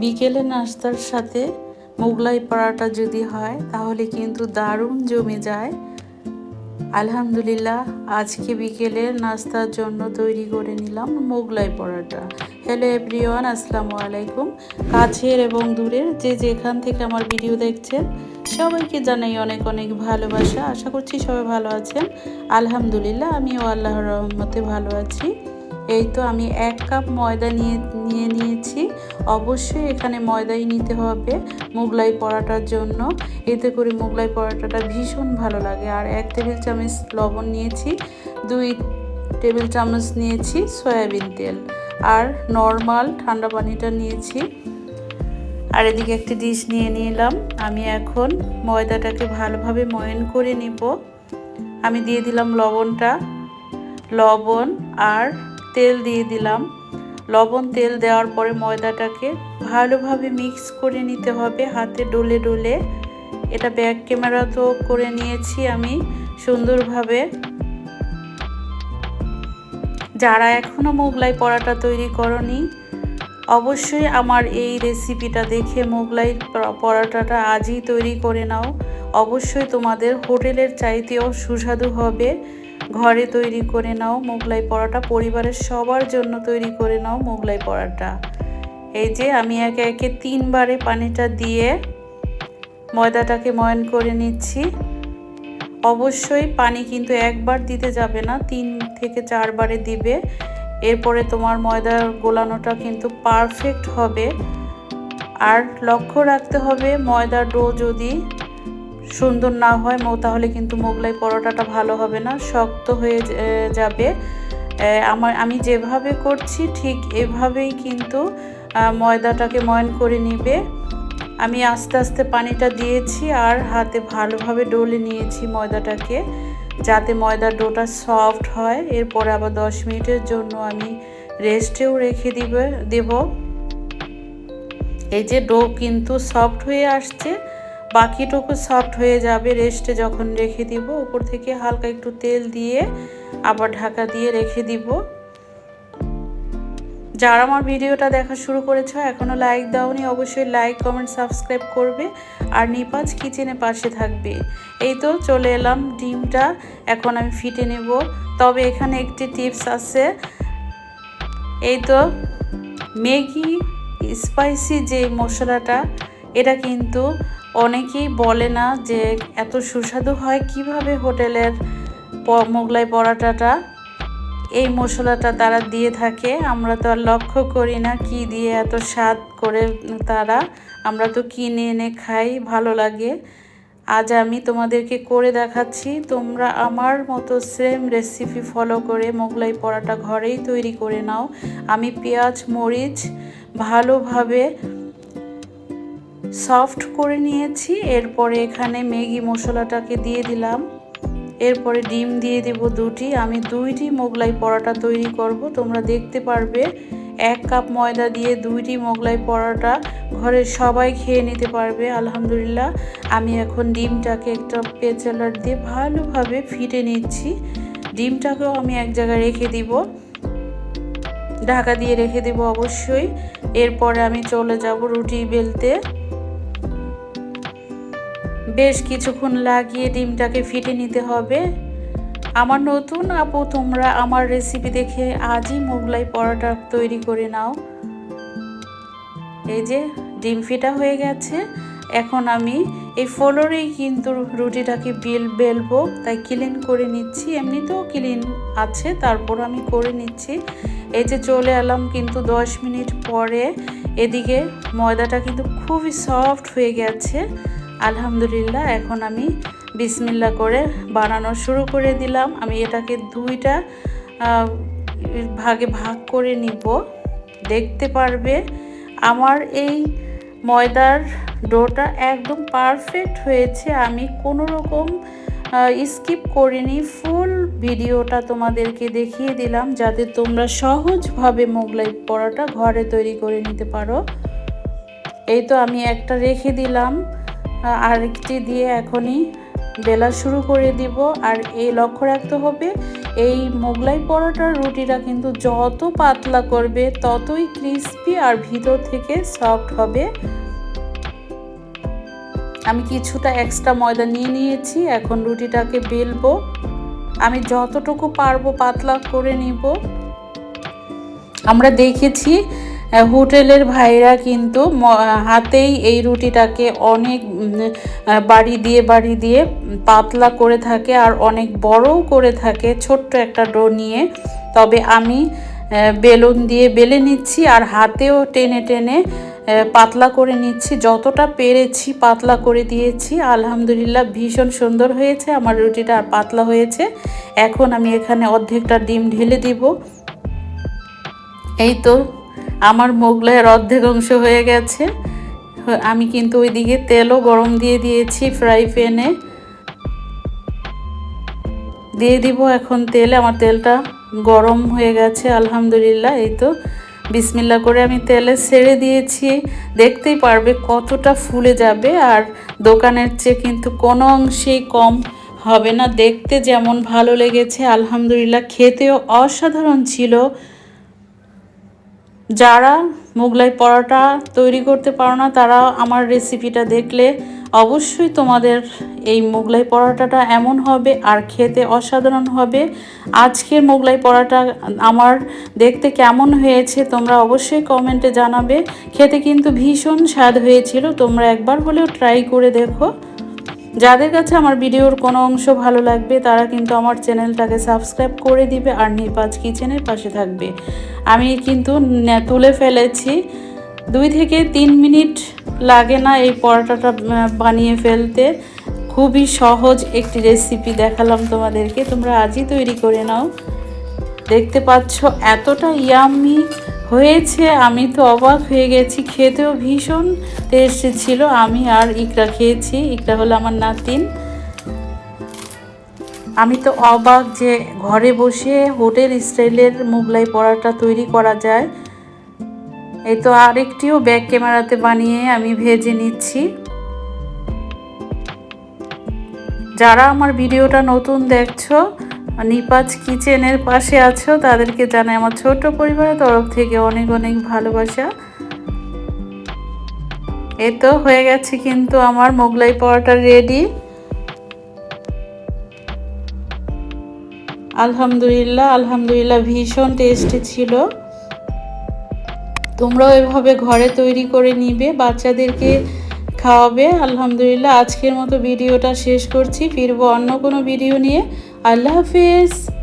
বিকেলে নাস্তার সাথে মোগলাই পরাটা যদি হয়, তাহলে কিন্তু দারুণ জমে যায়। আলহামদুলিল্লাহ, আজকে বিকেলে নাস্তার জন্য তৈরি করে নিলাম মোগলাই পরাটা। হ্যালো এভরিওয়ান আসসালামু আলাইকুম। কাছের এবং দূরের যে যেখান থেকে আমার ভিডিও দেখছেন, সবাইকে জানাই অনেক অনেক ভালোবাসা। আশা করছি সবাই ভালো আছেন। আলহামদুলিল্লাহ, আমিও আল্লাহর রহমতে ভালো আছি। এই তো আমি এক কাপ ময়দা নিয়ে নিয়ে নিয়েছি। অবশ্যই এখানে ময়দাই নিতে হবে মোগলাই পরাটার জন্য। এতে করে মোগলাই পরাটাটা ভীষণ ভালো লাগে। আর এক টেবিল চামচ লবণ নিয়েছি, দুই টেবিল চামচ নিয়েছি সয়াবিন তেল। আর নর্মাল ঠান্ডা পানিটা নিয়েছি। আর এদিকে একটি ডিশ নিয়ে নিলাম। আমি এখন ময়দাটাকে ভালোভাবে ময়ন করে নিব। আমি দিয়ে দিলাম লবণটা। লবণ আর তেল দিয়ে দিলাম। লবণ তেল দেওয়ার পরে ময়দাটাকে ভালোভাবে মিক্স করে নিতে হবে হাতে ডলে ডলে। এটা ব্যাক ক্যামেরা তো করে নিয়েছি আমি সুন্দরভাবে। যারা এখনও মোগলাই পরাটা তৈরি করনি, অবশ্যই আমার এই রেসিপিটা দেখে মোগলাই পরাটাটা আজই তৈরি করে নাও। অবশ্যই তোমাদের হোটেলের চাইতেও সুস্বাদু হবে। ঘরে তৈরি করে নাও মোগলাই পরাটা, পরিবারের সবার জন্য তৈরি করে নাও মোগলাই পরাটা। এই যে আমি একে একে তিনবারে পানিটা দিয়ে ময়দাটাকে ময়ন করে নিচ্ছি। অবশ্যই পানি কিন্তু একবার দিতে যাবে না, তিন থেকে চারবারে দিবে। এরপরে তোমার ময়দার গোলানোটা কিন্তু পারফেক্ট হবে। আর লক্ষ্য রাখতে হবে ময়দার ডো যদি সুন্দর না হয় তাহলে কিন্তু মোগলাই পরোটাটা ভালো হবে না, শক্ত হয়ে যাবে। আমার, আমি যেভাবে করছি ঠিক এভাবেই কিন্তু ময়দাটাকে ময়ন করে নিবে। আমি আস্তে আস্তে পানিটা দিয়েছি আর হাতে ভালোভাবে ডলে নিয়েছি ময়দাটাকে, যাতে ময়দার ডোটা সফট হয়। এরপরে আবার দশ মিনিটের জন্য আমি রেস্টেও রেখে দিবে, দেব। এই যে ডো কিন্তু সফট হয়ে আসছে বাকিটুকু সফট হয়ে যাবে। রেস্টে যখন রেখে দিব, উপর থেকে হালকা একটু তেল দিয়ে আবার ঢাকা দিয়ে রেখে দিব। যারা আমার ভিডিওটা দেখা শুরু করেছ এখনও লাইক দাওনি, অবশ্যই লাইক কমেন্ট সাবস্ক্রাইব করবে। আর নিপাজ কিচেনে পাশে থাকবে। এই তো চলে এলাম, ডিমটা এখন আমি ফিটে নেব। তবে এখানে একটি টিপস আছে। এই তো ম্যাগি স্পাইসি যে মশলাটা এটা কিন্তু অনেকেই বলে না যে এত সুস্বাদু হয় কীভাবে হোটেলের মোগলাই পরাটাটা। এই মশলাটা তারা দিয়ে থাকে। আমরা তো আর লক্ষ্য করি না কি দিয়ে এত স্বাদ করে তারা। আমরা তো কিনে এনে খাই, ভালো লাগে। আজ আমি তোমাদেরকে করে দেখাচ্ছি। তোমরা আমার মতো সেম রেসিপি ফলো করে মোগলাই পরাটা ঘরেই তৈরি করে নাও। আমি পেঁয়াজ, মরিচ ভালোভাবে সফট করে নিয়েছি, এরপরে এখানে ম্যাগি মশলাটাকে দিয়ে দিলাম। এরপরে ডিম দিয়ে দেব দুটি। আমি দুইটি মোগলাই পরোটা তৈরি করব। তোমরা দেখতে পারবে, এক কাপ ময়দা দিয়ে দুইটি মোগলাই পরোটা ঘরের সবাই খেয়ে নিতে পারবে, আলহামদুলিল্লাহ। আমি এখন ডিমটাকে একটা পেচালার দিয়ে ভালোভাবে ফিটে নিচ্ছি। ডিমটাকেও আমি এক জায়গায় রেখে দিব। ঢাকা দিয়ে রেখে দেব অবশ্যই। এরপরে আমি চলে যাব রুটি বেলতে। বেশ কিছুক্ষণ লাগিয়ে ডিমটাকে ফিটে নিতে হবে। আমার নতুন আপু, তোমরা আমার রেসিপি দেখে আজই মোগলাই পরোটা তৈরি করে নাও। এই যে, ডিম ফিটা হয়ে গেছে। এখন আমি এই ফলোরেই কিন্তু রুটিটাকে বেল, বেলবো। তাই ক্লিন করে নিচ্ছি। এমনিতেও ক্লিন আছে, তারপর আমি করে নিচ্ছি। এই যে চলে এলাম কিন্তু দশ মিনিট পরে। এদিকে ময়দাটা কিন্তু খুবই সফট হয়ে গেছে। আলহামদুলিল্লাহ, এখন আমি বিসমিল্লা করে বানানো শুরু করে দিলাম। আমি এটাকে দুইটা ভাগে ভাগ করে নিব। দেখতে পারবে, আমার এই ময়দার ডোটা একদম পারফেক্ট হয়েছে। আমি কোনো রকম স্কিপ করিনি, ফুল ভিডিওটা তোমাদেরকে দেখিয়ে দিলাম, যাতে তোমরা সহজভাবে মোগলাই পরোটা ঘরে তৈরি করে নিতে পারো। এই তো আমি একটা রেখে দিলাম। আরেকটি দিয়ে এখনই বেলা শুরু করে দিব। আর এই লক্ষ্য রাখতে হবে, এই মোগলাই পরোটার রুটিটা কিন্তু যত পাতলা করবে, ততই ক্রিস্পি আর ভিতর থেকে সফট হবে। আমি কিছুটা এক্সট্রা ময়দা নিয়ে নিয়েছি, এখন রুটিটাকে বেলবো। আমি যতটুকু পারব পাতলা করে নিব। আমরা দেখেছি হোটেলের ভাইরা কিন্তু হাতেই এই রুটিটাকে অনেক বাড়ি দিয়ে বাড়ি দিয়ে পাতলা করে থাকে আর অনেক বড়ও করে থাকে, ছোট্ট একটা ডো নিয়ে। তবে আমি বেলুন দিয়ে বেলে নিচ্ছি আর হাতেও টেনে টেনে পাতলা করে নিচ্ছি। যতটা পেরেছি পাতলা করে দিয়েছি। আলহামদুলিল্লাহ ভীষণ সুন্দর হয়েছে। আমার রুটিটা আর পাতলা হয়েছে। এখন আমি এখানে অর্ধেকটা ডিম ঢেলে দিব। এই তো আমার মোগলাইয়ের অর্ধেক অংশ হয়ে গেছে। আমি কিন্তু ওইদিকে তেলও গরম দিয়ে দিয়েছি ফ্রাই প্যানে। দিয়ে দিব এখন তেলে, আমার তেলটা গরম হয়ে গেছে, আলহামদুলিল্লাহ, এই তো। বিসমিল্লা করে আমি তেলে ছেড়ে দিয়েছি। দেখতেই পারবে কতটা ফুলে যাবে, আর দোকানের চেয়ে কিন্তু কোনো অংশেই কম হবে না। দেখতে যেমন ভালো লেগেছে, আলহামদুলিল্লাহ, খেতেও অসাধারণ ছিল। যারা মোগলাই পরোটা তৈরি করতে পারো না, তারা আমার রেসিপিটা দেখলে অবশ্যই তোমাদের এই মোগলাই পরোটাটা এমন হবে আর খেতে অসাধারণ হবে। আজকের মোগলাই পরোটা আমার দেখতে কেমন হয়েছে তোমরা অবশ্যই কমেন্টে জানাবে। খেতে কিন্তু ভীষণ স্বাদ হয়েছিল, তোমরা একবার হলেও ট্রাই করে দেখো। যাদের কাছে আমার ভিডিওর কোনো অংশ ভালো লাগবে, তারা কিন্তু আমার চ্যানেলটাকে সাবস্ক্রাইব করে দিবে আর নিপাজ কিচেনের পাশে থাকবে। আমি কিন্তু তুলে ফেলেছি। দুই থেকে তিন মিনিট লাগে না এই পরোটাটা বানিয়ে ফেলতে। খুবই সহজ একটি রেসিপি দেখালাম তোমাদেরকে। তোমরা আজই তৈরি করে নাও। দেখতে পাচ্ছ এতটা ইয়ামি হয়েছে, আমি তো অবাক হয়ে গেছি। খেতেও ভীষণ টেস্টি ছিল। আমি আর ইকরা খেয়েছি। ইকরা হলো আমার নাতিন আমি তো অবাক যে ঘরে বসে হোটেল স্টাইলের মুগলাই পরাটা তৈরি করা যায়। এই তো আরেকটিও ব্যাক ক্যামেরাতে বানিয়ে আমি ভেজে নিচ্ছি। যারা আমার ভিডিওটা নতুন দেখছ নিপাজ কিচেনের পাশে আছো, তাদেরকে জানাই আমার ছোট পরিবারের তরফ থেকে অনেক অনেক ভালোবাসা। এ তো হয়ে গেছে কিন্তু আমার মোগলাই পরোটা রেডি আলহামদুলিল্লাহ আলহামদুলিল্লাহ ভীষণ টেস্টি ছিল। তোমরাও এভাবে ঘরে তৈরি করে নিবে, বাচ্চাদেরকে খাওয়াবে। আলহামদুলিল্লাহ, আজকের মতো ভিডিওটা শেষ করছি। ফিরবো অন্য কোনো ভিডিও নিয়ে। আল্লাহ হাফিজ